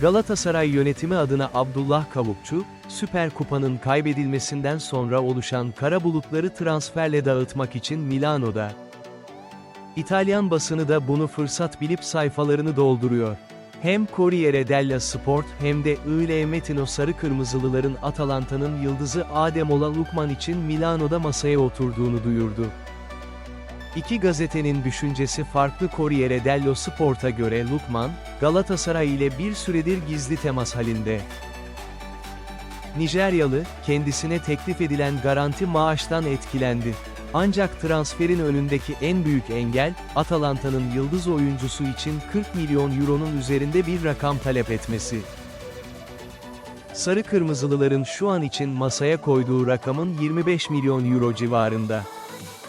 Galatasaray yönetimi adına Abdullah Kavukçu, Süper Kupa'nın kaybedilmesinden sonra oluşan kara bulutları transferle dağıtmak için Milano'da. İtalyan basını da bunu fırsat bilip sayfalarını dolduruyor. Hem Corriere della Sport hem de Il Metino sarı kırmızılıların Atalanta'nın yıldızı Ademola Lukman için Milano'da masaya oturduğunu duyurdu. İki gazetenin düşüncesi farklı Corriere dello Sport'a göre Lukman, Galatasaray ile bir süredir gizli temas halinde. Nijeryalı, kendisine teklif edilen garanti maaştan etkilendi. Ancak transferin önündeki en büyük engel, Atalanta'nın yıldız oyuncusu için 40 milyon euronun üzerinde bir rakam talep etmesi. Sarı Kırmızılıların şu an için masaya koyduğu rakamın 25 milyon euro civarında.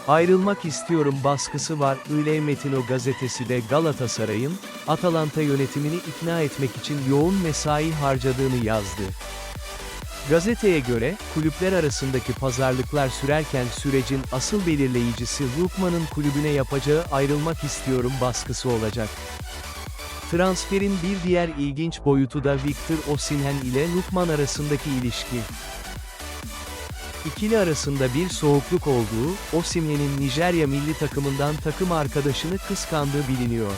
Ayrılmak istiyorum baskısı var. Öyle Metino gazetesi de Galatasaray'ın, Atalanta yönetimini ikna etmek için yoğun mesai harcadığını yazdı. Gazeteye göre, kulüpler arasındaki pazarlıklar sürerken sürecin asıl belirleyicisi Lukman'ın kulübüne yapacağı ayrılmak istiyorum baskısı olacak. Transferin bir diğer ilginç boyutu da Victor Osimhen ile Lukman arasındaki ilişki. İkili arasında bir soğukluk olduğu, Osimhen'in Nijerya milli takımından takım arkadaşını kıskandığı biliniyor.